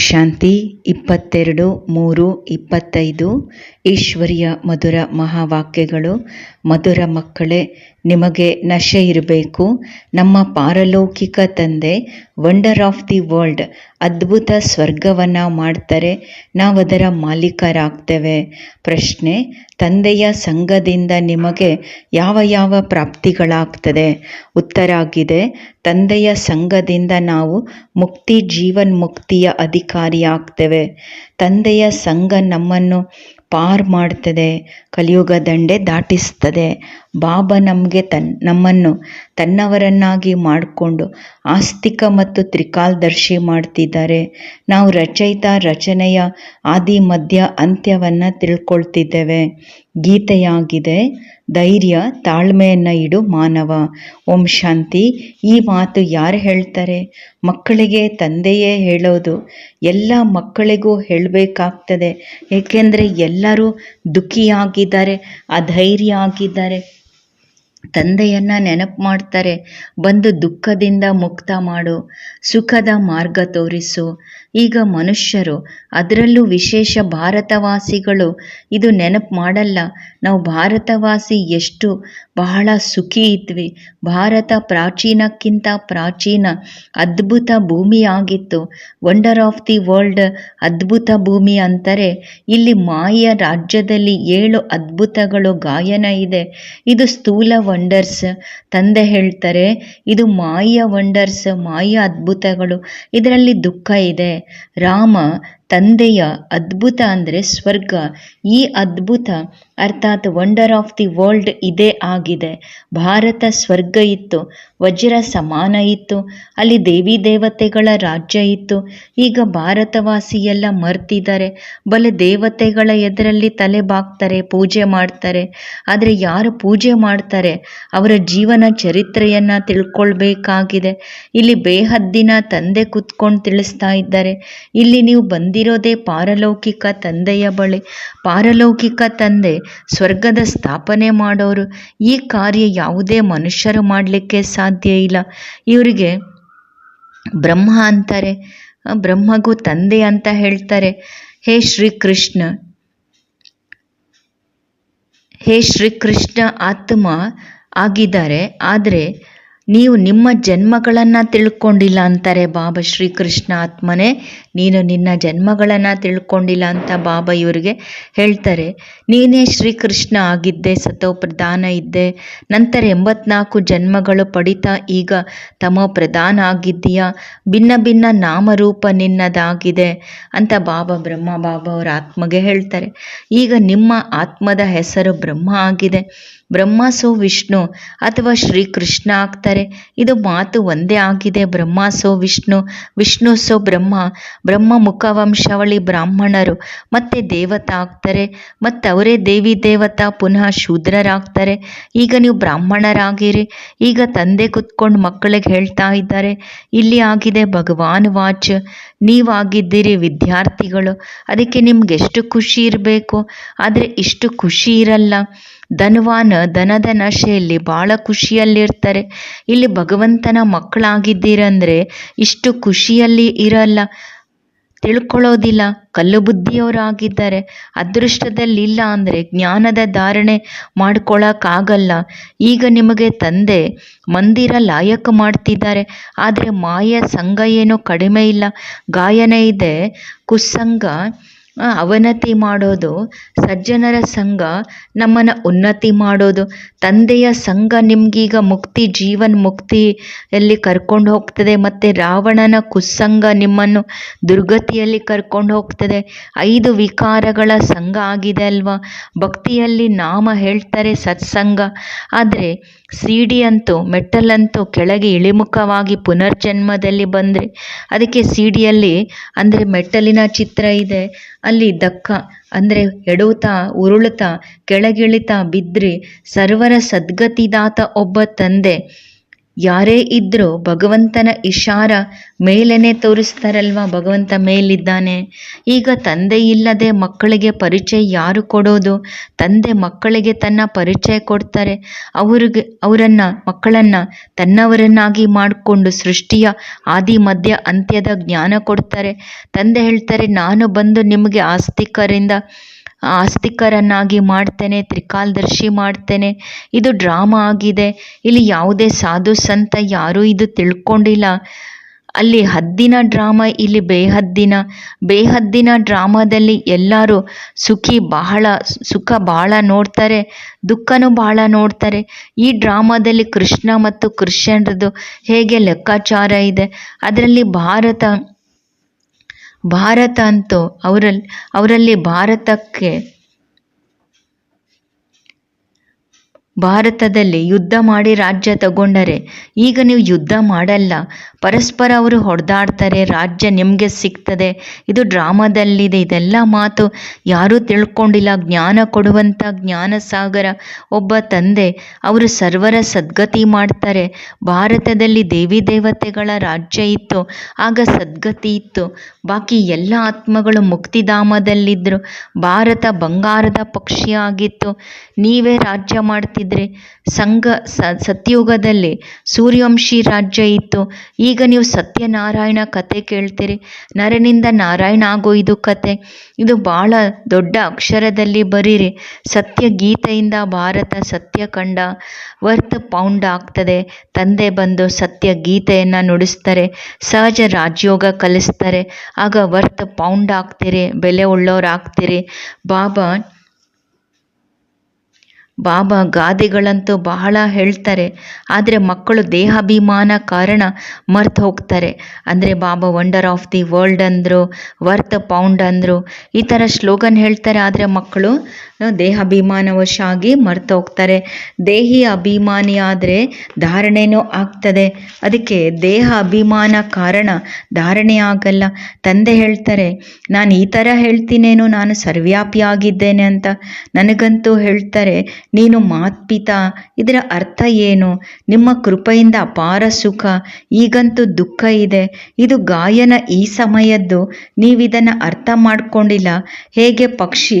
ಶಾಂತಿ ಇಪ್ಪತ್ತೆರಡು ಮೂರು ಇಪ್ಪತ್ತೈದು. ಈಶ್ವರಿಯ ಮಧುರ ಮಹಾವಾಕ್ಯಗಳು ಮಧುರ ಮಕ್ಕಳೇ ನಿಮಗೆ ನಶೆ ಇರಬೇಕು. ನಮ್ಮ ಪಾರಲೌಕಿಕ ತಂದೆ ವಂಡರ್ ಆಫ್ ದಿ ವರ್ಲ್ಡ್ ಅದ್ಭುತ ಸ್ವರ್ಗವನ್ನು ಮಾಡ್ತಾರೆ. ನಾವು ಅದರ ಮಾಲೀಕರಾಗ್ತೇವೆ. ಪ್ರಶ್ನೆ, ತಂದೆಯ ಸಂಘದಿಂದ ನಿಮಗೆ ಯಾವ ಯಾವ ಪ್ರಾಪ್ತಿಗಳಾಗ್ತದೆ? ಉತ್ತರ ಆಗಿದೆ, ತಂದೆಯ ಸಂಘದಿಂದ ನಾವು ಮುಕ್ತಿ ಜೀವನ್ ಮುಕ್ತಿಯ ಅಧಿಕಾರಿ ಆಗ್ತೇವೆ ತಂದೆಯ ಸಂಘ ನಮ್ಮನ್ನು ಪಾರ್ ಮಾಡ್ತದೆ, ಕಲಿಯುಗ ದಂಡೆ ದಾಟಿಸ್ತದೆ. ಬಾಬಾ ನಮಗೆ ತನ್, ನಮ್ಮನ್ನು ತನ್ನವರನ್ನಾಗಿ ಮಾಡಿಕೊಂಡು ಆಸ್ತಿಕ ಮತ್ತು ತ್ರಿಕಾಲದರ್ಶಿ ಮಾಡ್ತಿದ್ದಾರೆ. ನಾವು ರಚಯಿತ ರಚನೆಯ ಆದಿ ಮಧ್ಯ ಅಂತ್ಯವನ್ನು ತಿಳ್ಕೊಳ್ತಿದ್ದೇವೆ. ಗೀತೆಯಾಗಿದೆ ಧೈರ್ಯ ತಾಳ್ಮೆಯನ್ನು ಇಡು ಮಾನವ. ಓಂ ಶಾಂತಿ. ಈ ಮಾತು ಯಾರು ಹೇಳ್ತಾರೆ? ಮಕ್ಕಳಿಗೆ ತಂದೆಯೇ ಹೇಳೋದು. ಎಲ್ಲ ಮಕ್ಕಳಿಗೂ ಹೇಳಬೇಕಾಗ್ತದೆ. ಏಕೆಂದರೆ ಎಲ್ಲರೂ ದುಃಖಿಯಾಗಿದ್ದಾರೆ, ಅಧೈರ್ಯ ಆಗಿದ್ದಾರೆ. ತಂದೆಯನ್ನು ನೆನಪು ಮಾಡ್ತಾರೆ. ಬಂದು ದುಃಖದಿಂದ ಮುಕ್ತ ಮಾಡು. ಸುಖದ ಮಾರ್ಗ ತೋರಿಸು. ಈಗ ಮನುಷ್ಯರು, ಅದರಲ್ಲೂ ವಿಶೇಷ ಭಾರತವಾಸಿಗಳು, ಇದು ನೆನಪು ಮಾಡಲ್ಲ. ನಾವು ಭಾರತವಾಸಿ ಎಷ್ಟು? ಬಹಳ ಸುಖಿ ಇದ್ವಿ. ಭಾರತ ಪ್ರಾಚೀನಕ್ಕಿಂತ ಪ್ರಾಚೀನ, ಅದ್ಭುತ ಭೂಮಿಯಾಗಿತ್ತು ವಂಡರ್ ಆಫ್ ದಿ ವರ್ಲ್ಡ್ ಅದ್ಭುತ ಭೂಮಿ ಅಂತಾರೆ, ಇಲ್ಲಿ ಮಾಯ ರಾಜ್ಯದಲ್ಲಿ ಏಳು ಅದ್ಭುತಗಳು ಗಾಯನ ಇದೆ. ಇದು ಸ್ಥೂಲ ವಂಡರ್ಸ್ ತಂದೆ ಹೇಳ್ತಾರೆ, ಇದು ಮಾಯ ವಂಡರ್ಸ್ ಮಾಯ ಅದ್ಭುತಗಳು. ಇದರಲ್ಲಿ ದುಃಖ ಇದೆ. ராம ತಂದೆಯ ಅದ್ಭುತ ಅಂದರೆ ಸ್ವರ್ಗ. ಈ ಅದ್ಭುತ ಅರ್ಥಾತ್ ವಂಡರ್ ಆಫ್ ದಿ ವರ್ಲ್ಡ್ ಇದೇ ಆಗಿದೆ. ಭಾರತ ಸ್ವರ್ಗ ಇತ್ತು, ವಜ್ರ ಸಮಾನ ಇತ್ತು, ಅಲ್ಲಿ ದೇವಿ ದೇವತೆಗಳ ರಾಜ್ಯ ಇತ್ತು. ಈಗ ಭಾರತವಾಸಿ ಎಲ್ಲ ಮರ್ತಿದ್ದಾರೆ. ಬಲೆ ದೇವತೆಗಳ ಎದುರಲ್ಲಿ ತಲೆ ಬಾಗ್ತಾರೆ ಪೂಜೆ ಮಾಡ್ತಾರೆ. ಆದರೆ ಯಾರು ಪೂಜೆ ಮಾಡ್ತಾರೆ? ಅವರ ಜೀವನ ಚರಿತ್ರೆಯನ್ನು ತಿಳ್ಕೊಳ್ಬೇಕಾಗಿದೆ. ಇಲ್ಲಿ ಬೇಹದ್ದಿನ ತಂದೆ ಕುತ್ಕೊಂಡು ತಿಳಿಸ್ತಾ ಇದ್ದಾರೆ. ಇಲ್ಲಿ ನೀವು ಬಂದಿರೋದೇ ಪಾರಲೌಕಿಕ ತಂದೆಯ ಬಳಿ. ಪಾರಲೌಕಿಕ ತಂದೆ ಸ್ವರ್ಗದ ಸ್ಥಾಪನೆ ಮಾಡೋರು. ಈ ಕಾರ್ಯ ಯಾವುದೇ ಮನುಷ್ಯರು ಮಾಡಲಿಕ್ಕೆ ಸಾಧ್ಯ ಇಲ್ಲ. ಇವರಿಗೆ ಬ್ರಹ್ಮ ಅಂತಾರೆ. ಬ್ರಹ್ಮಗೂ ತಂದೆ ಅಂತ ಹೇಳ್ತಾರೆ. ಹೇ ಶ್ರೀಕೃಷ್ಣ. ಹೇ ಶ್ರೀಕೃಷ್ಣ ಆತ್ಮ ಆಗಿದ್ದಾರೆ. ಆದರೆ ನೀವು ನಿಮ್ಮ ಜನ್ಮಗಳನ್ನು ತಿಳ್ಕೊಂಡಿಲ್ಲ ಅಂತಾರೆ ಬಾಬಾ ಶ್ರೀಕೃಷ್ಣ ಆತ್ಮನೇ. ನೀನು ನಿನ್ನ ಜನ್ಮಗಳನ್ನು ತಿಳ್ಕೊಂಡಿಲ್ಲ ಅಂತ ಬಾಬಾ ಇವರಿಗೆ ಹೇಳ್ತಾರೆ. ನೀನೇ ಶ್ರೀಕೃಷ್ಣ ಆಗಿದ್ದೆ ಸತೋ ಪ್ರಧಾನ ಇದ್ದೆ. ನಂತರ ಎಂಬತ್ನಾಲ್ಕು ಜನ್ಮಗಳು ಪಡಿತಾ, ಈಗ ತಮೋ ಪ್ರಧಾನ ಆಗಿದ್ದೀಯಾ? ಭಿನ್ನ ಭಿನ್ನ ನಾಮರೂಪ ನಿನ್ನದಾಗಿದೆ ಅಂತ ಬಾಬಾ ಬ್ರಹ್ಮ, ಬಾಬಾ ಅವರ ಆತ್ಮಗೆ ಹೇಳ್ತಾರೆ. ಈಗ ನಿಮ್ಮ ಆತ್ಮದ ಹೆಸರು ಬ್ರಹ್ಮ ಆಗಿದೆ. ಬ್ರಹ್ಮ ಸೋ ವಿಷ್ಣು ಅಥವಾ ಶ್ರೀಕೃಷ್ಣ ಆಗ್ತಾರೆ. ಇದು ಮಾತು ಒಂದೇ ಆಗಿದೆ. ಬ್ರಹ್ಮ ಸೋ ವಿಷ್ಣು ವಿಷ್ಣು ಸೋ ಬ್ರಹ್ಮ. ಬ್ರಹ್ಮ ಮುಖವಂಶಾವಳಿ ಬ್ರಾಹ್ಮಣರು, ಮತ್ತೆ ದೇವತಾ ಆಗ್ತಾರೆ ಮತ್ತು ಅವರೇ ದೇವಿ ದೇವತಾ ಪುನಃ ಶೂದ್ರರಾಗ್ತಾರೆ. ಈಗ ನೀವು ಬ್ರಾಹ್ಮಣರಾಗಿರಿ, ಈಗ ತಂದೆ ಕುತ್ಕೊಂಡು ಮಕ್ಕಳಿಗೆ ಹೇಳ್ತಾ ಇದ್ದಾರೆ, ಇಲ್ಲಿ ಆಗಿದೆ ಭಗವಾನ್ ವಾಚ್, ನೀವಾಗಿದ್ದೀರಿ ವಿದ್ಯಾರ್ಥಿಗಳು, ಅದಕ್ಕೆ ನಿಮ್ಗೆ ಎಷ್ಟು ಖುಷಿ ಇರಬೇಕು? ಆದರೆ ಇಷ್ಟು ಖುಷಿ ಇರಲ್ಲ, ಧನವಾನ ದನದ ನಶೆಯಲ್ಲಿ ಭಾಳ ಖುಷಿಯಲ್ಲಿರ್ತಾರೆ. ಇಲ್ಲಿ ಭಗವಂತನ ಮಕ್ಕಳಾಗಿದ್ದೀರಂದರೆ ಇಷ್ಟು ಖುಷಿಯಲ್ಲಿ ಇರಲ್ಲ ತಿಳ್ಕೊಳ್ಳೋದಿಲ್ಲ. ಕಲ್ಲು ಬುದ್ಧಿಯವರಾಗಿದ್ದಾರೆ. ಅದೃಷ್ಟದಲ್ಲಿ ಇಲ್ಲ ಅಂದರೆ ಜ್ಞಾನದ ಧಾರಣೆ ಮಾಡ್ಕೊಳ್ಳೋಕ್ಕಾಗಲ್ಲ ಈಗ ನಿಮಗೆ ತಂದೆ ಮಂದಿರ ಲಾಯಕ ಮಾಡ್ತಿದ್ದಾರೆ. ಆದರೆ ಮಾಯ ಸಂಘ ಏನೂ ಕಡಿಮೆ ಇಲ್ಲ. ಗಾಯನ ಇದೆ. ಕುಸ್ಸಂಗ ಆ, ಅವನತಿ ಮಾಡೋದು ಸಜ್ಜನರ ಸಂಘ ನಮ್ಮನ್ನು ಉನ್ನತಿ ಮಾಡೋದು. ತಂದೆಯ ಸಂಘ ನಿಮಗೀಗ ಮುಕ್ತಿ, ಜೀವನ್ ಮುಕ್ತಿಯಲ್ಲಿ ಕರ್ಕೊಂಡು ಹೋಗ್ತದೆ ಮತ್ತು ರಾವಣನ ಕುಸ್ಸಂಗ ನಿಮ್ಮನ್ನು ದುರ್ಗತಿಯಲ್ಲಿ ಕರ್ಕೊಂಡು ಹೋಗ್ತದೆ. ಐದು ವಿಕಾರಗಳ ಸಂಘ ಆಗಿದೆ ಅಲ್ವಾ? ಭಕ್ತಿಯಲ್ಲಿ ನಾಮ ಹೇಳ್ತಾರೆ ಸತ್ಸಂಗ. ಆದರೆ ಸಿಡಿ ಅಂತೂ ಮೆಟ್ಟಲಂತೂ ಕೆಳಗೆ ಇಳಿಮುಖವಾಗಿ ಪುನರ್ಜನ್ಮದಲ್ಲಿ ಬಂದರೆ, ಅದಕ್ಕೆ ಸಿಡಿಯಲ್ಲಿ ಅಂದರೆ ಮೆಟ್ಟಲಿನ ಚಿತ್ರ ಇದೆ. ಅಲ್ಲಿ ದಕ್ಕ ಅಂದರೆ ಎಡುತ್ತಾ ಉರುಳುತ್ತಾ ಕೆಳಗಿಳಿತಾ ಬಿದ್ದರೆ ಸರ್ವರ ಸದ್ಗತಿದಾತ ಒಬ್ಬ ತಂದೆ. ಯಾರೇ ಇದ್ದರೂ ಭಗವಂತನ ಇಶಾರ ಮೇಲೇನೆ ತೋರಿಸ್ತಾರಲ್ವ? ಭಗವಂತ ಮೇಲಿದ್ದಾನೆ. ಈಗ ತಂದೆ ಇಲ್ಲದೆ ಮಕ್ಕಳಿಗೆ ಪರಿಚಯ ಯಾರು ಕೊಡೋದು? ತಂದೆ ಮಕ್ಕಳಿಗೆ ತನ್ನ ಪರಿಚಯ ಕೊಡ್ತಾರೆ. ಅವ್ರಿಗೆ, ಅವರನ್ನು, ಮಕ್ಕಳನ್ನು ತನ್ನವರನ್ನಾಗಿ ಮಾಡಿಕೊಂಡು ಸೃಷ್ಟಿಯ ಆದಿ, ಮಧ್ಯ, ಅಂತ್ಯದ ಜ್ಞಾನ ಕೊಡ್ತಾರೆ. ತಂದೆ ಹೇಳ್ತಾರೆ, ನಾನು ಬಂದು ನಿಮಗೆ ಆಸ್ತಿಕರಿಂದ ಆಸ್ತಿಕರನ್ನಾಗಿ ಮಾಡ್ತೇನೆ, ತ್ರಿಕಾಲದರ್ಶಿ ಮಾಡ್ತೇನೆ. ಇದು ಡ್ರಾಮಾ ಆಗಿದೆ. ಇಲ್ಲಿ ಯಾವುದೇ ಸಾಧು ಸಂತ ಯಾರೂ ಇದು ತಿಳ್ಕೊಂಡಿಲ್ಲ. ಅಲ್ಲಿ ಹದ್ದಿನ ಡ್ರಾಮಾ, ಇಲ್ಲಿ ಬೇಹದ್ದಿನ. ಬೇಹದ್ದಿನ ಡ್ರಾಮಾದಲ್ಲಿ ಎಲ್ಲರೂ ಸುಖಿ ಬಹಳ, ಸುಖ ಬಹಳ ನೋಡ್ತಾರೆ, ದುಃಖನೂ ಬಹಳ ನೋಡ್ತಾರೆ. ಈ ಡ್ರಾಮಾದಲ್ಲಿ ಕೃಷ್ಣ ಮತ್ತು ಕ್ರಿಶ್ಚಿಯನ್ರದ್ದು ಹೇಗೆ ಲೆಕ್ಕಾಚಾರ ಇದೆ, ಅದರಲ್ಲಿ ಭಾರತ ಭಾರತ ಅಂತೂ ಅವರಲ್ಲಿ ಅವರಲ್ಲಿ ಭಾರತಕ್ಕೆ ಭಾರತದಲ್ಲಿ ಯುದ್ಧ ಮಾಡಿ ರಾಜ್ಯ ತಗೊಂಡರೆ, ಈಗ ನೀವು ಯುದ್ಧ ಮಾಡಲ್ಲ. ಪರಸ್ಪರ ಅವರು ಹೊಡೆದಾಡ್ತಾರೆ, ರಾಜ್ಯ ನಿಮಗೆ ಸಿಗ್ತದೆ. ಇದು ಡ್ರಾಮಾದಲ್ಲಿದೆ. ಇದೆಲ್ಲ ಮಾತು ಯಾರೂ ತಿಳ್ಕೊಂಡಿಲ್ಲ. ಜ್ಞಾನ ಕೊಡುವಂಥ ಜ್ಞಾನ ಸಾಗರ ಒಬ್ಬ ತಂದೆ, ಅವರು ಸರ್ವರ ಸದ್ಗತಿ ಮಾಡ್ತಾರೆ. ಭಾರತದಲ್ಲಿ ದೇವಿ ದೇವತೆಗಳ ರಾಜ್ಯ ಇತ್ತು. ಆಗ ಸದ್ಗತಿ ಇತ್ತು. ಬಾಕಿ ಎಲ್ಲ ಆತ್ಮಗಳು ಮುಕ್ತಿಧಾಮದಲ್ಲಿದ್ದರು ಭಾರತ ಬಂಗಾರದ ಪಕ್ಷಿ ಆಗಿತ್ತು ನೀವೇ ರಾಜ್ಯ ಮಾಡ್ತಿದ್ರಿ ಸಂಘ ಸತ್ಯಯುಗದಲ್ಲಿ ಸೂರ್ಯವಂಶಿ ರಾಜ್ಯ ಇತ್ತು. ಈಗ ನೀವು ಸತ್ಯನಾರಾಯಣ ಕತೆ ಕೇಳ್ತೀರಿ. ನರನಿಂದ ನಾರಾಯಣ ಆಗೋ ಇದು ಕತೆ. ಇದು ಭಾಳ ದೊಡ್ಡ ಅಕ್ಷರದಲ್ಲಿ ಬರೀರಿ. ಸತ್ಯ ಗೀತೆಯಿಂದ ಭಾರತ ಸತ್ಯ ಕಂಡ ವರ್ತ್ ಪೌಂಡ್ ಆಗ್ತದೆ. ತಂದೆ ಬಂದು ಸತ್ಯ ಗೀತೆಯನ್ನು ನುಡಿಸ್ತಾರೆ. ಸಹಜ ರಾಜಯೋಗ ಕಲಿಸ್ತಾರೆ. ಆಗ ವರ್ತ್ ಪೌಂಡ್ ಆಗ್ತೀರಿ. ಬೆಲೆ ಉಳ್ಳವರಾಗ್ತೀರಿ ಬಾಬಾ ಬಾಬಾ ಗಾದೆಗಳಂತೂ ಬಹಳ ಹೇಳ್ತಾರೆ. ಆದರೆ ಮಕ್ಕಳು ದೇಹಾಭಿಮಾನ ಕಾರಣ ಮರ್ತು ಹೋಗ್ತಾರೆ. ಅಂದರೆ Baba wonder of the world ಅಂದರು ವರ್ತ್ ಪೌಂಡ್ ಅಂದರು, ಈ ಥರ ಶ್ಲೋಗನ್ ಹೇಳ್ತಾರೆ. ಆದರೆ ಮಕ್ಕಳು ದೇಹಾಭಿಮಾನವಶ ಆಗಿ ಮರ್ತು ಹೋಗ್ತಾರೆ ದೇಹಿ ಅಭಿಮಾನಿ ಆದರೆ ಧಾರಣೆನೂ ಆಗ್ತದೆ. ಅದಕ್ಕೆ ದೇಹ ಅಭಿಮಾನ ಕಾರಣ ಧಾರಣೆ ಆಗಲ್ಲ. ತಂದೆ ಹೇಳ್ತಾರೆ, ನಾನು ಈ ಥರ ಹೇಳ್ತೀನೇನೋ, ನಾನು ಸರ್ವ್ಯಾಪಿ ಆಗಿದ್ದೇನೆ ಅಂತ. ನನಗಂತೂ ಹೇಳ್ತಾರೆ, ನೀನು ಮಾತ್ಪಿತ, ಇದರ ಅರ್ಥ ಏನು? ನಿಮ್ಮ ಕೃಪೆಯಿಂದ ಅಪಾರ ಸುಖ, ಈಗಂತೂ ದುಃಖ ಇದೆ. ಇದು ಗಾಯನ ಈ ಸಮಯದ್ದು. ನೀವಿದನ್ನು ಅರ್ಥ ಮಾಡ್ಕೊಂಡಿಲ್ಲ. ಹೇಗೆ ಪಕ್ಷಿ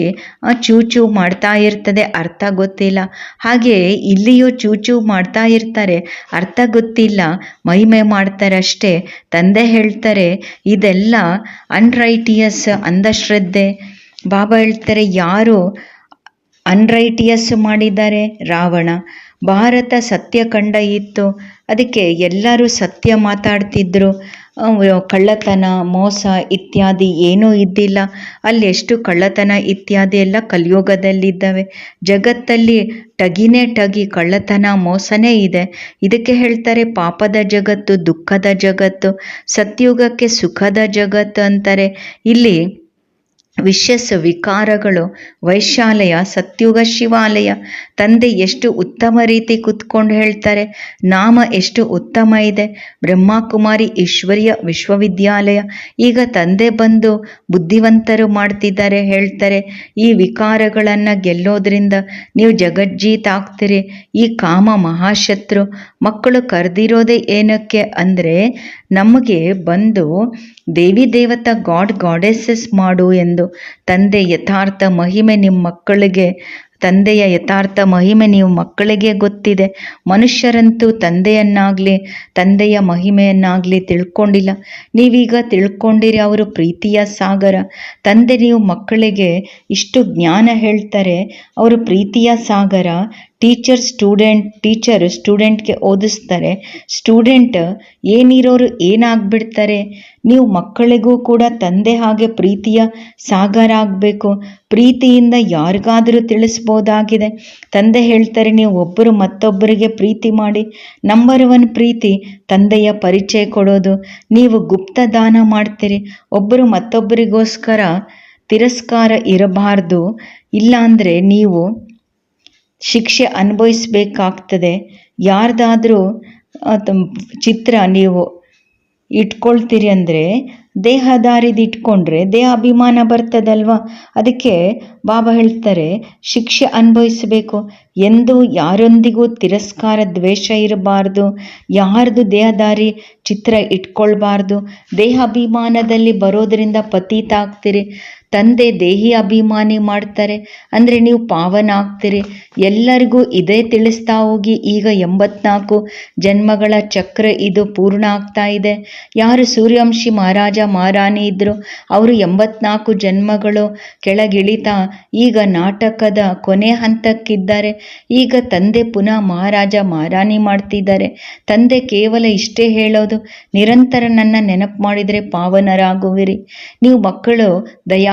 ಚೂಚು ಮಾಡ್ತಾ ಇರ್ತದೆ, ಅರ್ಥ ಗೊತ್ತಿಲ್ಲ. ಹಾಗೆ ಇಲ್ಲಿಯೂ ಚೂಚು ಮಾಡ್ತಾ ಇರ್ತಾರೆ, ಅರ್ಥ ಗೊತ್ತಿಲ್ಲ. ಮಹಿಮೆ ಮಾಡ್ತಾರೆ ಅಷ್ಟೇ ತಂದೆ ಹೇಳ್ತಾರೆ, ಇದೆಲ್ಲ ಅನ್ರೈಟಿಯಸ್ ಅಂಧಶ್ರದ್ಧೆ. ಬಾಬಾ ಹೇಳ್ತಾರೆ, ಯಾರು ಅನ್ರೈಟಿಯಸ್ ಮಾಡಿದ್ದಾರೆ? ರಾವಣ. ಭಾರತ ಸತ್ಯ ಕಂಡ ಇತ್ತು. ಅದಕ್ಕೆ ಎಲ್ಲರೂ ಸತ್ಯ ಮಾತಾಡ್ತಿದ್ರು. ಕಳ್ಳತನ, ಮೋಸ, ಇತ್ಯಾದಿ ಏನೂ ಇದ್ದಿಲ್ಲ. ಅಲ್ಲಿ ಎಷ್ಟು ಕಳ್ಳತನ, ಇತ್ಯಾದಿ ಎಲ್ಲ ಕಲಿಯುಗದಲ್ಲಿದ್ದಾವೆ. ಜಗತ್ತಲ್ಲಿ ಟಗಿನೇ ಟಗಿ ಕಳ್ಳತನ, ಮೋಸನೇ ಇದೆ. ಇದಕ್ಕೆ ಹೇಳ್ತಾರೆ ಪಾಪದ ಜಗತ್ತು, ದುಃಖದ ಜಗತ್ತು, ಸತ್ಯುಗಕ್ಕೆ ಸುಖದ ಜಗತ್ತು ಅಂತಾರೆ. ಇಲ್ಲಿ ವಿಶ್ಯಸ್ ವಿಕಾರಗಳು ವೈಶಾಲಯ ಸತ್ಯುಗ ಶಿವಾಲಯ. ತಂದೆ ಎಷ್ಟು ಉತ್ತಮ ರೀತಿ ಕುತ್ಕೊಂಡು ಹೇಳ್ತಾರೆ, ನಾಮ ಎಷ್ಟು ಉತ್ತಮ ಇದೆ. ಬ್ರಹ್ಮಕುಮಾರಿ ಈಶ್ವರ್ಯ ವಿಶ್ವವಿದ್ಯಾಲಯ. ಈಗ ತಂದೆ ಬಂದು ಬುದ್ಧಿವಂತರು ಮಾಡ್ತಿದ್ದಾರೆ ಹೇಳ್ತಾರೆ, ಈ ವಿಕಾರಗಳನ್ನು ಗೆಲ್ಲೋದ್ರಿಂದ ನೀವು ಜಗಜ್ಜೀತ್ ಆಗ್ತೀರಿ ಈ ಕಾಮ ಮಹಾಶತ್ರು ಮಕ್ಕಳು ಕರೆದಿರೋದೇ ಏನಕ್ಕೆ ಅಂದರೆ, ನಮಗೆ ಬಂದು ದೇವಿ ದೇವತಾ ಗಾಡ್ ಗಾಡೆಸಸ್ ಮಾಡು ಎಂದು ತಂದೆ ಯಥಾರ್ಥ ಮಹಿಮೆ ನಿಮ್ಮ ಮಕ್ಕಳಿಗೆ, ತಂದೆಯ ಯಥಾರ್ಥ ಮಹಿಮೆ ನೀವು ಮಕ್ಕಳಿಗೆ ಗೊತ್ತಿದೆ. ಮನುಷ್ಯರಂತೂ ತಂದೆಯನ್ನಾಗಲಿ, ತಂದೆಯ ಮಹಿಮೆಯನ್ನಾಗಲಿ ತಿಳ್ಕೊಂಡಿಲ್ಲ. ನೀವೀಗ ತಿಳ್ಕೊಂಡಿರಿ ಅವರು ಪ್ರೀತಿಯ ಸಾಗರ. ತಂದೆ ನೀವು ಮಕ್ಕಳಿಗೆ ಇಷ್ಟು ಜ್ಞಾನ ಹೇಳ್ತಾರೆ, ಅವರು ಪ್ರೀತಿಯ ಸಾಗರ. ಟೀಚರ್ ಸ್ಟೂಡೆಂಟ್ ಟೀಚರ್ ಸ್ಟೂಡೆಂಟ್ಗೆ ಓದಿಸ್ತಾರೆ. ಸ್ಟೂಡೆಂಟ್ ಏನಿರೋರು ಏನಾಗ್ಬಿಡ್ತಾರೆ? ನೀವು ಮಕ್ಕಳಿಗೂ ಕೂಡ ತಂದೆ ಹಾಗೆ ಪ್ರೀತಿಯ ಸಾಗರ ಆಗಬೇಕು. ಪ್ರೀತಿಯಿಂದ ಯಾರಿಗಾದರೂ ತಿಳಿಸ್ಬೋದಾಗಿದೆ. ತಂದೆ ಹೇಳ್ತಾರೆ, ನೀವು ಒಬ್ಬರು ಮತ್ತೊಬ್ಬರಿಗೆ ಪ್ರೀತಿ ಮಾಡಿ. ನಂಬರ್ ಒನ್ ಪ್ರೀತಿ, ತಂದೆಯ ಪರಿಚಯ ಕೊಡೋದು. ನೀವು ಗುಪ್ತ ದಾನ ಮಾಡ್ತೀರಿ. ಒಬ್ಬರು ಮತ್ತೊಬ್ಬರಿಗೋಸ್ಕರ ತಿರಸ್ಕಾರ ಇರಬಾರ್ದು. ಇಲ್ಲಾಂದರೆ ನೀವು ಶಿಕ್ಷೆ ಅನುಭವಿಸ್ಬೇಕಾಗ್ತದೆ. ಯಾರ್ದಾದ್ರೂ ಚಿತ್ರ ನೀವು ಇಟ್ಕೊಳ್ತೀರಿ ಅಂದರೆ, ದೇಹದಾರಿದು ಇಟ್ಕೊಂಡ್ರೆ, ದೇಹ ಅಭಿಮಾನ ಬರ್ತದಲ್ವಾ? ಅದಕ್ಕೆ ಬಾಬಾ ಹೇಳ್ತಾರೆ, ಶಿಕ್ಷೆ ಅನುಭವಿಸಬೇಕು. ಎಂದು ಯಾರೊಂದಿಗೂ ತಿರಸ್ಕಾರ, ದ್ವೇಷ ಇರಬಾರ್ದು. ಯಾರ್ದು ದೇಹದಾರಿ, ಚಿತ್ರ ಇಟ್ಕೊಳ್ಬಾರ್ದು. ದೇಹ ಅಭಿಮಾನದಲ್ಲಿ ಬರೋದರಿಂದ ಪತೀತ ಆಗ್ತೀರಿ. ತಂದೆ ದೇಹಿ ಅಭಿಮಾನಿ ಮಾಡ್ತಾರೆ. ಅಂದರೆ ನೀವು ಪಾವನ ಆಗ್ತೀರಿ. ಎಲ್ಲರಿಗೂ ಇದೇ ತಿಳಿಸ್ತಾ ಹೋಗಿ ಈಗ ಎಂಬತ್ನಾಲ್ಕು ಜನ್ಮಗಳ ಚಕ್ರ ಇದು ಪೂರ್ಣ ಆಗ್ತಾ ಇದೆ. ಯಾರು ಸೂರ್ಯವಂಶಿ ಮಹಾರಾಜ ಮಹಾರಾಣಿ ಇದ್ದರು ಅವರು ಎಂಬತ್ನಾಲ್ಕು ಜನ್ಮಗಳು ಕೆಳಗಿಳಿತಾ ಈಗ ನಾಟಕದ ಕೊನೆ ಹಂತಕ್ಕಿದ್ದಾರೆ. ಈಗ ತಂದೆ ಪುನಃ ಮಹಾರಾಜ ಮಹಾರಾಣಿ ಮಾಡ್ತಿದ್ದಾರೆ. ತಂದೆ ಕೇವಲ ಇಷ್ಟೇ ಹೇಳೋದು, ನಿರಂತರ ನನ್ನ ನೆನಪು ಮಾಡಿದರೆ ಪಾವನರಾಗುವಿರಿ. ನೀವು ಮಕ್ಕಳು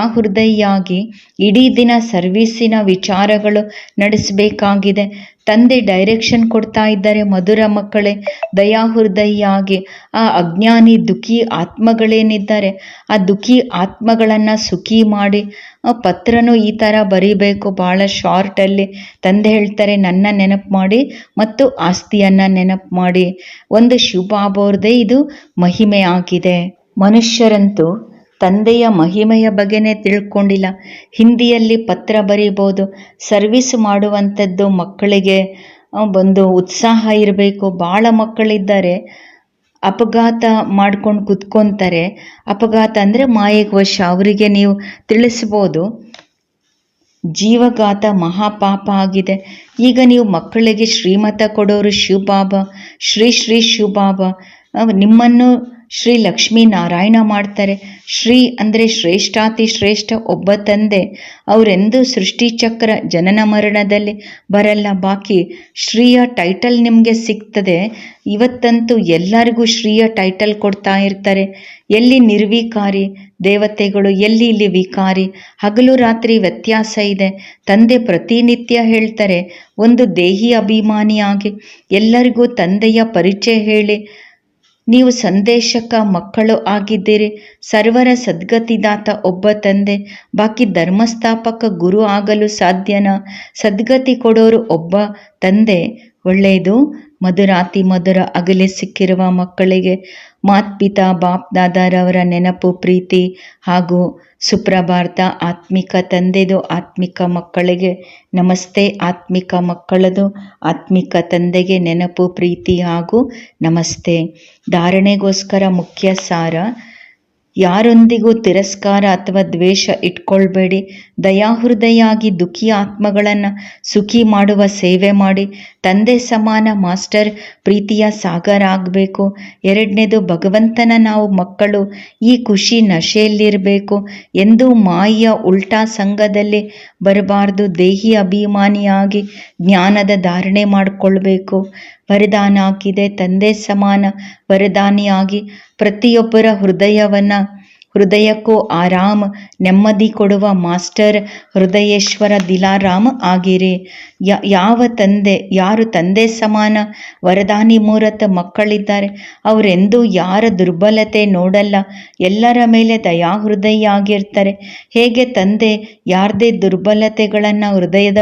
ದಯಾಹೃದಯಿಯಾಗಿ ಇಡೀ ದಿನ ಸರ್ವೀಸಿನ ವಿಚಾರಗಳು ನಡೆಸಬೇಕಾಗಿದೆ. ತಂದೆ ಡೈರೆಕ್ಷನ್ ಕೊಡ್ತಾ ಇದ್ದಾರೆ, ಮಧುರ ಮಕ್ಕಳೇ, ದಯಾಹೃದಯಿಯಾಗಿ. ಆ ಅಜ್ಞಾನಿ ದುಃಖಿ ಆತ್ಮಗಳೇನಿದ್ದಾರೆ? ಆ ದುಃಖಿ ಆತ್ಮಗಳನ್ನು ಸುಖಿ ಮಾಡಿ ಪತ್ರನು ಈ ಥರ ಬರೀಬೇಕು ಭಾಳ ಶಾರ್ಟಲ್ಲಿ ತಂದೆ ಹೇಳ್ತಾರೆ, ನನ್ನ ನೆನಪು ಮಾಡಿ ಮತ್ತು ಆಸ್ತಿಯನ್ನು ನೆನಪು ಮಾಡಿ. ಒಂದು ಶುಭ ಇದು ಮಹಿಮೆ ಆಗಿದೆ ಮನುಷ್ಯರಂತೂ ತಂದೆಯ ಮಹಿಮೆಯ ಬಗ್ಗೆನೇ ತಿಳ್ಕೊಂಡಿಲ್ಲ. ಹಿಂದಿಯಲ್ಲಿ ಪತ್ರ ಬರೀಬೋದು, ಸರ್ವಿಸ್ ಮಾಡುವಂಥದ್ದು ಮಕ್ಕಳಿಗೆ ಒಂದು ಉತ್ಸಾಹ ಇರಬೇಕು. ಭಾಳ ಮಕ್ಕಳಿದ್ದಾರೆ. ಅಪಘಾತ ಮಾಡ್ಕೊಂಡು ಕುತ್ಕೊತಾರೆ. ಅಪಘಾತ ಅಂದರೆ ಮಾಯೆಗೆ ವಶ. ಅವರಿಗೆ ನೀವು ತಿಳಿಸ್ಬೋದು. ಜೀವಘಾತ ಮಹಾಪಾಪ ಆಗಿದೆ. ಈಗ ನೀವು ಮಕ್ಕಳಿಗೆ ಶ್ರೀಮತ ಕೊಡೋರು ಶಿವಬಾಬ. ಶ್ರೀ ಶ್ರೀ ಶಿವಬಾಬ. ನಿಮ್ಮನ್ನು ಶ್ರೀ ಲಕ್ಷ್ಮೀ ನಾರಾಯಣ ಮಾಡ್ತಾರೆ. ಶ್ರೀ ಅಂದರೆ ಶ್ರೇಷ್ಠಾತಿ ಶ್ರೇಷ್ಠ ಒಬ್ಬ ತಂದೆ. ಅವರೆಂದೂ ಸೃಷ್ಟಿಚಕ್ರ ಜನನ ಮರಣದಲ್ಲಿ. ಬರಲ್ಲ, ಬಾಕಿ ಶ್ರೀಯ ಟೈಟಲ್ ನಿಮಗೆ ಸಿಗ್ತದೆ. ಇವತ್ತಂತೂ ಎಲ್ಲರಿಗೂ ಶ್ರೀಯ ಟೈಟಲ್ ಕೊಡ್ತಾ ಇರ್ತಾರೆ. ಎಲ್ಲಿ ನಿರ್ವಿಕಾರಿ, ದೇವತೆಗಳು ಎಲ್ಲಿ ಇಲ್ಲಿ ವಿಕಾರಿ? ಹಗಲು ರಾತ್ರಿ ವ್ಯತ್ಯಾಸ ಇದೆ. ತಂದೆ ಪ್ರತಿನಿತ್ಯ ಹೇಳ್ತಾರೆ, ಒಂದು ದೇಹಿ ಅಭಿಮಾನಿಯಾಗಿ. ಎಲ್ಲರಿಗೂ ತಂದೆಯ ಪರಿಚಯ ಹೇಳಿ. ನೀವು ಸಂದೇಶಕ ಮಕ್ಕಳು ಆಗಿದ್ದೀರಿ. ಸರ್ವರ ಸದ್ಗತಿದಾತ ಒಬ್ಬ ತಂದೆ. ಬಾಕಿ ಧರ್ಮಸ್ಥಾಪಕ ಗುರು ಆಗಲು ಸಾಧ್ಯನಾ? ಸದ್ಗತಿ ಕೊಡೋರು ಒಬ್ಬ ತಂದೆ. ಒಳ್ಳೆಯದು ಮಧುರಾತಿ ಮಧುರ ಅಗಲೇ ಸಿಕ್ಕಿರುವ ಮಕ್ಕಳಿಗೆ. ಮಾತ್ಪಿತಾ, ಬಾಪ್ ದಾದಾರವರ ನೆನಪು, ಪ್ರೀತಿ ಹಾಗೂ ಸುಪ್ರಭಾರ್ತ ಆತ್ಮಿಕ ತಂದೆದು ಆತ್ಮಿಕ ಮಕ್ಕಳಿಗೆ ನಮಸ್ತೆ. ಆತ್ಮಿಕ ಮಕ್ಕಳದು ಆತ್ಮಿಕ ತಂದೆಗೆ ನೆನಪು, ಪ್ರೀತಿ ಹಾಗೂ ನಮಸ್ತೆ. ಧಾರಣೆಗೋಸ್ಕರ ಮುಖ್ಯ ಸಾರ ಯಾರೊಂದಿಗೂ ತಿರಸ್ಕಾರ ಅಥವಾ ದ್ವೇಷ ಇಟ್ಕೊಳ್ಬೇಡಿ. ದಯಾಹೃದಯಾಗಿ ದುಃಖಿ ಆತ್ಮಗಳನ್ನು ಸುಖಿ ಮಾಡುವ ಸೇವೆ ಮಾಡಿ. ತಂದೆ ಸಮಾನ, ಮಾಸ್ಟರ್ ಪ್ರೀತಿಯ ಸಾಗರ ಆಗಬೇಕು. ಎರಡನೇದು, ಭಗವಂತನ ನಾವು ಮಕ್ಕಳು. ಈ ಖುಷಿ ನಶೆಯಲ್ಲಿರಬೇಕು. ಎಂದು ಮಾಯಿಯ ಉಲ್ಟಾ ಸಂಘದಲ್ಲಿ ಬರಬಾರ್ದು. ದೇಹಿ ಅಭಿಮಾನಿಯಾಗಿ ಜ್ಞಾನದ ಧಾರಣೆ ಮಾಡಿಕೊಳ್ಬೇಕು. ವರದಾನ ಹಾಕಿದೆ ತಂದೆ ಸಮಾನ ವರದಾನಿಯಾಗಿ ಪ್ರತಿಯೊಬ್ಬರ ಹೃದಯವನ್ನು ಹೃದಯಕ್ಕೂ ಆರಾಮ್, ನೆಮ್ಮದಿ ಕೊಡುವ ಮಾಸ್ಟರ್ ಹೃದಯೇಶ್ವರ ದಿಲಾರಾಮ್ ಆಗಿರಿ. ಯಾವ ತಂದೆ, ಯಾರು ತಂದೆ ಸಮಾನ? ವರದಾನಿ ಮೂರತ ಮಕ್ಕಳಿದ್ದಾರೆ. ಅವರೆಂದೂ ಯಾರ ದುರ್ಬಲತೆ ನೋಡಲ್ಲ. ಎಲ್ಲರ ಮೇಲೆ ದಯಾಹೃದಯ ಆಗಿರ್ತಾರೆ. ಹೇಗೆ ತಂದೆ, ಯಾರದೇ ದುರ್ಬಲತೆಗಳನ್ನು ಹೃದಯದ,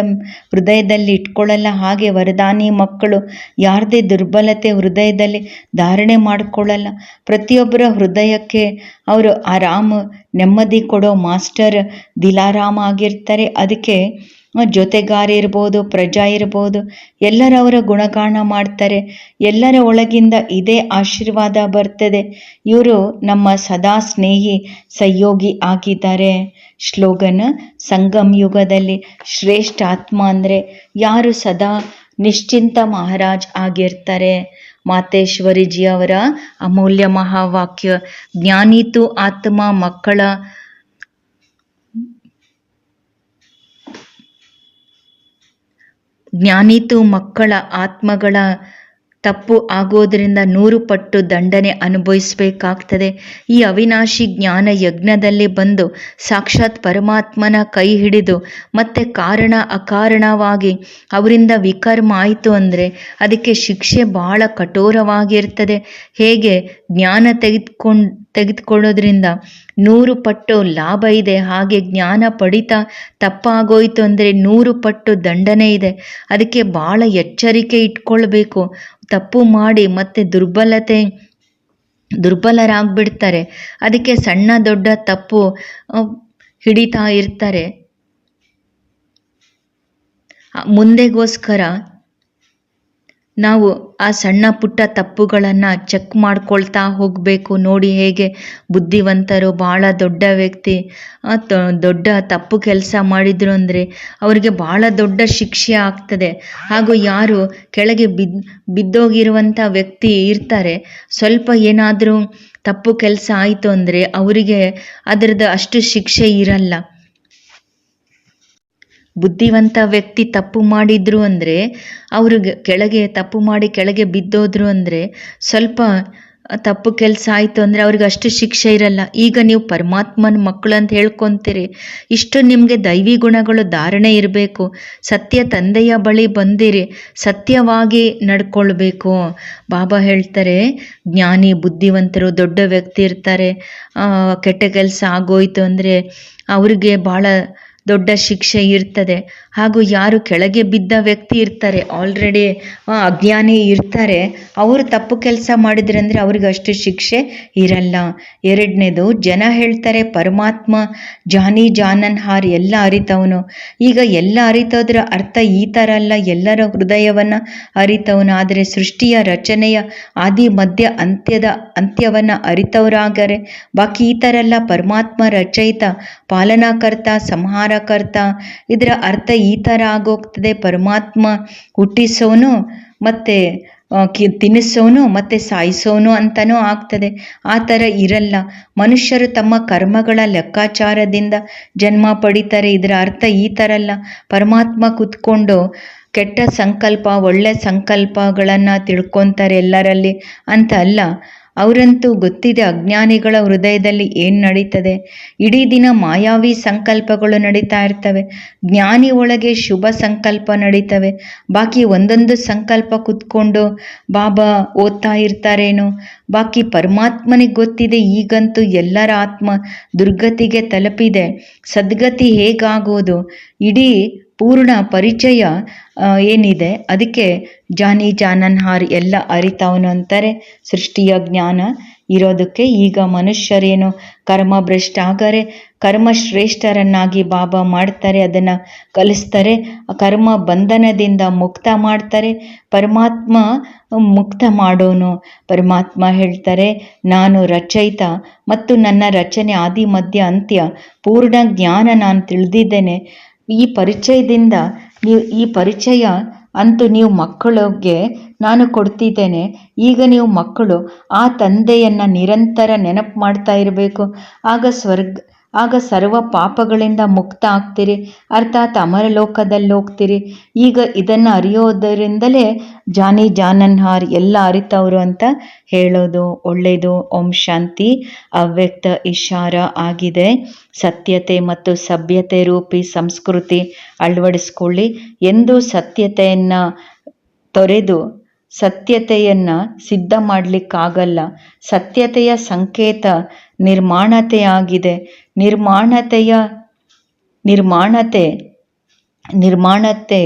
ಹೃದಯದಲ್ಲಿ ಇಟ್ಕೊಳ್ಳಲ್ಲ. ಹಾಗೆ ವರದಾನಿ ಮಕ್ಕಳು ಯಾರದೇ ದುರ್ಬಲತೆ ಹೃದಯದಲ್ಲಿ ಧಾರಣೆ ಮಾಡಿಕೊಳ್ಳಲ್ಲ. ಪ್ರತಿಯೊಬ್ಬರ ಹೃದಯಕ್ಕೆ ಅವರು ಆರಾಮ್, ನೆಮ್ಮದಿ ಕೊಡೋ ಮಾಸ್ಟರ್ ದಿಲಾರಾಮ್ ಆಗಿರ್ತಾರೆ. ಅದಕ್ಕೆ ಜೊತೆಗಾರ ಇರ್ಬೋದು, ಪ್ರಜಾ ಇರ್ಬೋದು ಎಲ್ಲರವರ ಗುಣಗಾನ ಮಾಡ್ತಾರೆ. ಎಲ್ಲರ ಒಳಗಿಂದ ಇದೇ ಆಶೀರ್ವಾದ ಬರ್ತದೆ. ಇವರು ನಮ್ಮ ಸದಾ ಸ್ನೇಹಿ, ಸಹಯೋಗಿ ಆಗಿದ್ದಾರೆ. ಶ್ಲೋಗನ್, ಸಂಗಮ್ ಯುಗದಲ್ಲಿ ಶ್ರೇಷ್ಠ ಆತ್ಮ ಅಂದರೆ ಯಾರು ಸದಾ ನಿಶ್ಚಿಂತ ಮಹಾರಾಜ್ ಆಗಿರ್ತಾರೆ. ಮಾತೇಶ್ವರಿಜಿ ಅವರ ಅಮೂಲ್ಯ ಮಹಾವಾಕ್ಯ ಜ್ಞಾನೀತು ಆತ್ಮ ಮಕ್ಕಳ ಜ್ಞಾನೀತು ಮಕ್ಕಳ ಆತ್ಮಗಳ ತಪ್ಪು ಆಗೋದರಿಂದ ನೂರು ಪಟ್ಟು ದಂಡನೆ ಅನುಭವಿಸಬೇಕಾಗ್ತದೆ. ಈ ಅವಿನಾಶಿ ಜ್ಞಾನ ಯಜ್ಞದಲ್ಲಿ ಬಂದು ಸಾಕ್ಷಾತ್ ಪರಮಾತ್ಮನ ಕೈ ಹಿಡಿದು ಮತ್ತೆ ಕಾರಣ ಅಕಾರಣವಾಗಿ ಅವರಿಂದ ವಿಕರ್ಮ ಆಯಿತು ಅಂದರೆ ಅದಕ್ಕೆ ಶಿಕ್ಷೆ ಬಹಳ ಕಠೋರವಾಗಿರ್ತದೆ. ಹೇಗೆ ಜ್ಞಾನ ತೆಗೆದುಕೊಂಡು ತೆಗೆದುಕೊಳ್ಳೋದ್ರಿಂದ ನೂರು ಪಟ್ಟು ಲಾಭ ಇದೆ. ಹಾಗೆ ಜ್ಞಾನ ಪಡಿತಾ ತಪ್ಪಾಗೋಯಿತು ಅಂದರೆ ನೂರು ಪಟ್ಟು ದಂಡನೆ ಇದೆ. ಅದಕ್ಕೆ ಭಾಳ ಎಚ್ಚರಿಕೆ ಇಟ್ಕೊಳ್ಬೇಕು. ತಪ್ಪು ಮಾಡಿ ಮತ್ತೆ ದುರ್ಬಲತೆ ದುರ್ಬಲರಾಗ್ಬಿಡ್ತಾರೆ. ಅದಕ್ಕೆ ಸಣ್ಣ ದೊಡ್ಡ ತಪ್ಪು ಹಿಡಿತಾ ಇರ್ತಾರೆ. ಮುಂದೆಗೋಸ್ಕರ ನಾವು ಆ ಸಣ್ಣ ಪುಟ್ಟ ತಪ್ಪುಗಳನ್ನು ಚೆಕ್ ಮಾಡ್ಕೊಳ್ತಾ ಹೋಗಬೇಕು. ನೋಡಿ ಹೇಗೆ ಬುದ್ಧಿವಂತರು ಭಾಳ ದೊಡ್ಡ ವ್ಯಕ್ತಿ ದೊಡ್ಡ ತಪ್ಪು ಕೆಲಸ ಮಾಡಿದ್ರು ಅಂದರೆ ಅವರಿಗೆ ಭಾಳ ದೊಡ್ಡ ಶಿಕ್ಷೆ ಆಗ್ತದೆ. ಹಾಗೂ ಯಾರು ಕೆಳಗೆ ಬಿದ್ದು ಬಿದ್ದೋಗಿರುವಂಥ ವ್ಯಕ್ತಿ ಇರ್ತಾರೆ. ಸ್ವಲ್ಪ ಏನಾದರೂ ತಪ್ಪು ಕೆಲಸ ಆಯಿತು ಅಂದರೆ ಅವರಿಗೆ ಅದರದ್ದು ಅಷ್ಟು ಶಿಕ್ಷೆ ಇರಲ್ಲ. ಬುದ್ಧಿವಂತ ವ್ಯಕ್ತಿ ತಪ್ಪು ಮಾಡಿದ್ರು ಅಂದರೆ, ಅವರು ಕೆಳಗೆ ತಪ್ಪು ಮಾಡಿ ಕೆಳಗೆ ಬಿದ್ದೋದ್ರು ಅಂದರೆ, ಸ್ವಲ್ಪ ತಪ್ಪು ಕೆಲಸ ಆಯಿತು ಅಂದರೆ ಅವ್ರಿಗೆ ಅಷ್ಟು ಶಿಕ್ಷೆ ಇರಲ್ಲ. ಈಗ ನೀವು ಪರಮಾತ್ಮನ ಮಕ್ಕಳು ಅಂತ ಹೇಳ್ಕೊತೀರಿ, ಇಷ್ಟು ನಿಮಗೆ ದೈವಿ ಗುಣಗಳು ಧಾರಣೆ ಇರಬೇಕು. ಸತ್ಯ ತಂದೆಯ ಬಳಿ ಬಂದಿರಿ, ಸತ್ಯವಾಗಿ ನಡ್ಕೊಳ್ಬೇಕು. ಬಾಬಾ ಹೇಳ್ತಾರೆ, ಜ್ಞಾನಿ, ಬುದ್ಧಿವಂತರು, ದೊಡ್ಡ ವ್ಯಕ್ತಿ ಇರ್ತಾರೆ. ಕೆಟ್ಟ ಕೆಲಸ ಆಗೋಯ್ತು ಅಂದರೆ ಅವ್ರಿಗೆ ಭಾಳ ದೊಡ್ಡ ಶಿಕ್ಷೆ ಇರ್ತದೆ. ಹಾಗೂ ಯಾರು ಕೆಳಗೆ ಬಿದ್ದ ವ್ಯಕ್ತಿ ಇರ್ತಾರೆ ಆಲ್ರೆಡಿ ಅಜ್ಞಾನಿ ಇರ್ತಾರೆ, ಅವರು ತಪ್ಪು ಕೆಲಸ ಮಾಡಿದ್ರೆ ಅಂದರೆ ಅವ್ರಿಗೆ ಅಷ್ಟು ಶಿಕ್ಷೆ ಇರಲ್ಲ. ಎರಡನೇದು, ಜನ ಹೇಳ್ತಾರೆ, ಪರಮಾತ್ಮ, ಜಾನಿ ಜಾನನ್ ಹಾರ್ ಎಲ್ಲ ಅರಿತವನು. ಈಗ ಎಲ್ಲ ಅರಿತೋದ್ರ ಅರ್ಥ ಈ ಥರ ಅಲ್ಲ. ಎಲ್ಲರ ಹೃದಯವನ್ನು ಅರಿತವನು. ಆದರೆ ಸೃಷ್ಟಿಯ ರಚನೆಯ ಆದಿ ಮಧ್ಯ ಅಂತ್ಯದ ಅಂತ್ಯವನ್ನು ಅರಿತವರಾಗರೆ. ಬಾಕಿ ಈ ಥರ ಅಲ್ಲ. ಪರಮಾತ್ಮ ರಚಯಿತ, ಪಾಲನಾಕರ್ತ, ಸಂಹಾರಕರ್ತ, ಇದರ ಅರ್ಥ ಈ ಥರ ಆಗೋಗ್ತದೆ ಪರಮಾತ್ಮ ಹುಟ್ಟಿಸೋನು ಮತ್ತು ಕಿ, ತಿನ್ನಿಸೋನು ಮತ್ತು ಸಾಯಿಸೋನು ಅಂತಲೂ ಆಗ್ತದೆ. ಆ ಥರ ಇರಲ್ಲ. ಮನುಷ್ಯರು ತಮ್ಮ ಕರ್ಮಗಳ ಲೆಕ್ಕಾಚಾರದಿಂದ ಜನ್ಮ ಪಡಿತಾರೆ. ಇದರ ಅರ್ಥ ಈ ಥರ ಅಲ್ಲ. ಪರಮಾತ್ಮ ಕುತ್ಕೊಂಡು ಕೆಟ್ಟ ಸಂಕಲ್ಪ, ಒಳ್ಳೆ ಸಂಕಲ್ಪಗಳನ್ನು ತಿಳ್ಕೊತಾರೆ ಎಲ್ಲರಲ್ಲಿ ಅಂತ ಅಲ್ಲ. ಅವರಂತೂ ಗೊತ್ತಿದೆ ಅಜ್ಞಾನಿಗಳ ಹೃದಯದಲ್ಲಿ ಏನು ನಡೀತದೆ. ಇಡೀ ದಿನ ಮಾಯಾವಿ ಸಂಕಲ್ಪಗಳು ನಡೀತಾ ಇರ್ತವೆ. ಜ್ಞಾನಿ ಒಳಗೆ ಶುಭ ಸಂಕಲ್ಪ ನಡೀತವೆ. ಬಾಕಿ ಒಂದೊಂದು ಸಂಕಲ್ಪ ಕುತ್ಕೊಂಡು ಬಾಬಾ ಓದ್ತಾ ಇರ್ತಾರೇನೋ. ಬಾಕಿ ಪರಮಾತ್ಮನಿಗೆ ಗೊತ್ತಿದೆ ಈಗಂತೂ ಎಲ್ಲರ ಆತ್ಮ ದುರ್ಗತಿಗೆ ತಲುಪಿದೆ. ಸದ್ಗತಿ ಹೇಗಾಗೋದು? ಇಡೀ ಪೂರ್ಣ ಪರಿಚಯ ಏನಿದೆ? ಅದಕ್ಕೆ ಜಾನಿ ಜಾನನ್ ಹಾರ್ ಎಲ್ಲ ಅರಿತವನು ಅಂತಾರೆ, ಸೃಷ್ಟಿಯ ಜ್ಞಾನ ಇರೋದಕ್ಕೆ ಈಗ ಮನುಷ್ಯರೇನು ಕರ್ಮ ಭ್ರಷ್ಟ ಆಗರೆ ಕರ್ಮ ಶ್ರೇಷ್ಠರನ್ನಾಗಿ ಬಾಬಾ ಮಾಡ್ತಾರೆ, ಅದನ್ನು ಕಲಿಸ್ತಾರೆ, ಕರ್ಮ ಬಂಧನದಿಂದ ಮುಕ್ತ ಮಾಡ್ತಾರೆ, ಪರಮಾತ್ಮ ಮುಕ್ತ ಮಾಡೋನು. ಪರಮಾತ್ಮ ಹೇಳ್ತಾರೆ, ನಾನು ರಚಯಿತ ಮತ್ತು ನನ್ನ ರಚನೆ ಆದಿ ಮಧ್ಯ ಅಂತ್ಯ, ಪೂರ್ಣ ಜ್ಞಾನ ನಾನು ತಿಳಿದಿದ್ದೇನೆ. ಈ ಪರಿಚಯದಿಂದ ನೀವು ಈ ಪರಿಚಯ ಅಂತೂ ನೀವು ಮಕ್ಕಳಿಗೆ ನಾನು ಕೊಡ್ತಿದ್ದೇನೆ. ಈಗ ನೀವು ಮಕ್ಕಳು ಆ ತಂದೆಯನ್ನು ನಿರಂತರ ನೆನಪು ಮಾಡ್ತಾ ಇರಬೇಕು. ಆಗ ಸ್ವರ್ಗ ಆಗ ಸರ್ವ ಪಾಪಗಳಿಂದ ಮುಕ್ತ ಆಗ್ತೀರಿ. ಅರ್ಥಾತ್ ಅಮರ ಲೋಕದಲ್ಲಿ ಹೋಗ್ತೀರಿ ಈಗ ಇದನ್ನು ಅರಿಯೋದರಿಂದಲೇ ಜಾನಿ ಜಾನನ್ಹಾರ್ ಎಲ್ಲ ಅರಿತವರು ಅಂತ ಹೇಳೋದು ಒಳ್ಳೆಯದು ಓಂ ಶಾಂತಿ. ಅವ್ಯಕ್ತ ಇಶಾರ ಆಗಿದೆ. ಸತ್ಯತೆ ಮತ್ತು ಸಭ್ಯತೆ ರೂಪಿ ಸಂಸ್ಕೃತಿ ಅಳವಡಿಸ್ಕೊಳ್ಳಿ. ಎಂದು ಸತ್ಯತೆಯನ್ನು ತೊರೆದು ಸತ್ಯತೆಯನ್ನು ಸಿದ್ಧ ಮಾಡಲಿಕ್ಕಾಗಲ್ಲ. ಸತ್ಯತೆಯ ಸಂಕೇತ ನಿರ್ಮಾಣತೆಯಾಗಿದೆ. ನಿರ್ಮಾಣತೆಯ ನಿರ್ಮಾಣತೆ ನಿರ್ಮಾಣತೆ,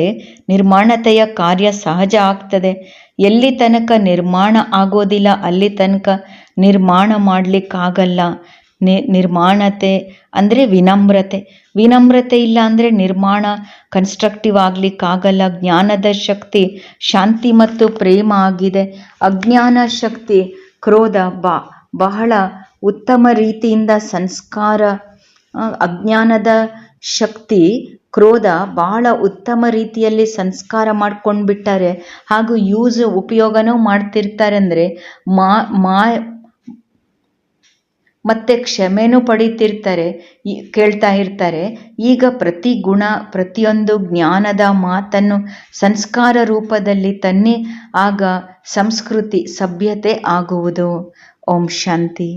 ನಿರ್ಮಾಣತೆಯ ಕಾರ್ಯ ಸಹಜ ಆಗ್ತದೆ. ಎಲ್ಲಿ ತನಕ ನಿರ್ಮಾಣ ಆಗೋದಿಲ್ಲ, ಅಲ್ಲಿ ತನಕ ನಿರ್ಮಾಣ ಮಾಡಲಿಕ್ಕಾಗಲ್ಲ. ನಿರ್ಮಾಣತೆ ಅಂದರೆ ವಿನಮ್ರತೆ. ವಿನಮ್ರತೆ ಇಲ್ಲ ಅಂದರೆ ನಿರ್ಮಾಣ ಕನ್ಸ್ಟ್ರಕ್ಟಿವ್ ಆಗಲಿಕ್ಕಾಗಲ್ಲ. ಜ್ಞಾನದ ಶಕ್ತಿ, ಶಾಂತಿ ಮತ್ತು ಪ್ರೇಮ ಆಗಿದೆ. ಅಜ್ಞಾನ ಶಕ್ತಿ, ಕ್ರೋಧ ಬಾ, ಬಹಳ ಉತ್ತಮ ರೀತಿಯಿಂದ ಸಂಸ್ಕಾರ ಅಜ್ಞಾನದ ಶಕ್ತಿ, ಕ್ರೋಧ ಬಹಳ ಉತ್ತಮ ರೀತಿಯಲ್ಲಿ ಸಂಸ್ಕಾರ ಮಾಡ್ಕೊಂಡು ಬಿಟ್ಟಾರೆ ಹಾಗೂ ಯೂಸ್ ಉಪಯೋಗನೂ ಮಾಡ್ತಿರ್ತಾರೆ ಅಂದರೆ ಮಾ ಮತ್ತೆ ಕ್ಷಮೆನೂ ಪಡೀತಿರ್ತಾರೆ. ಕೇಳ್ತಾ ಇರ್ತಾರೆ. ಈಗ ಪ್ರತಿ ಗುಣ, ಪ್ರತಿಯೊಂದು ಜ್ಞಾನದ ಮಾತನ್ನು ಸಂಸ್ಕಾರ ರೂಪದಲ್ಲಿ ತನ್ನಿ, ಆಗ ಸಂಸ್ಕೃತಿ ಸಭ್ಯತೆ ಆಗುವುದು. ಓಂ ಶಾಂತಿ.